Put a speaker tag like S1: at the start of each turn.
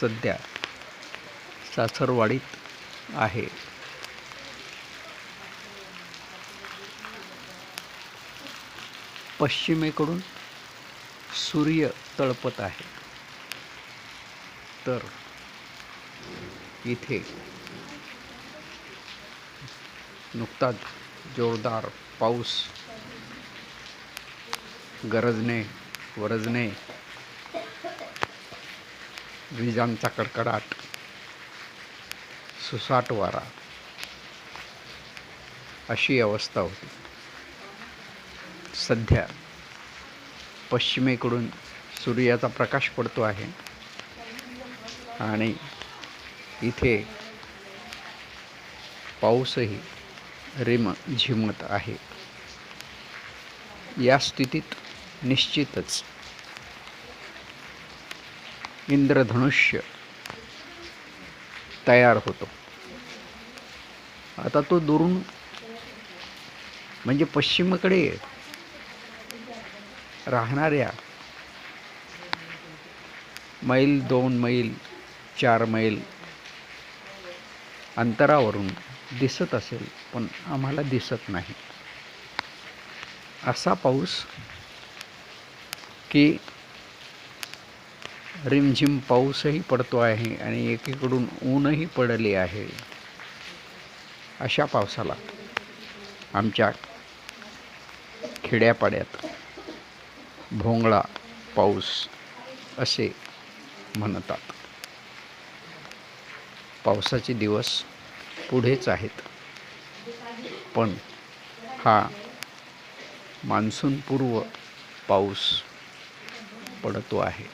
S1: सध्या सासरवाडीत आहे. पश्चिमेकडून सूर्य तळपत आहे. तर इथे नुकताच जोरदार पाऊस गरजणे वरजणे विजांचा कडकडाट सुसाट वारा. अशी अवस्था होती. सध्या पश्चिमेकडून सूर्याचा प्रकाश पडतो आहे आणि इथे पाऊसही रिम झिमत आहे. या स्थितीत निश्चितच इंद्रधनुष्य तयार होतो. आता तो दुरून म्हणजे पश्चिमेकडे राहणाऱ्या मैल दोन मैल चार मैल अंतरावरून दिसत असेल पण आम्हाला दिसत नाही. असा पाऊस की रिमझिम पाऊसही पडतो आहे आणि एकीकडून ऊनही पडले आहे. अशा पावसाला आमच्या खेड्यापाड्यात भोंगळा पाऊस असे म्हणतात. पावसाचे दिवस पुढेच आहेत. पण हा मान्सूनपूर्व पाऊस पडतो आहे.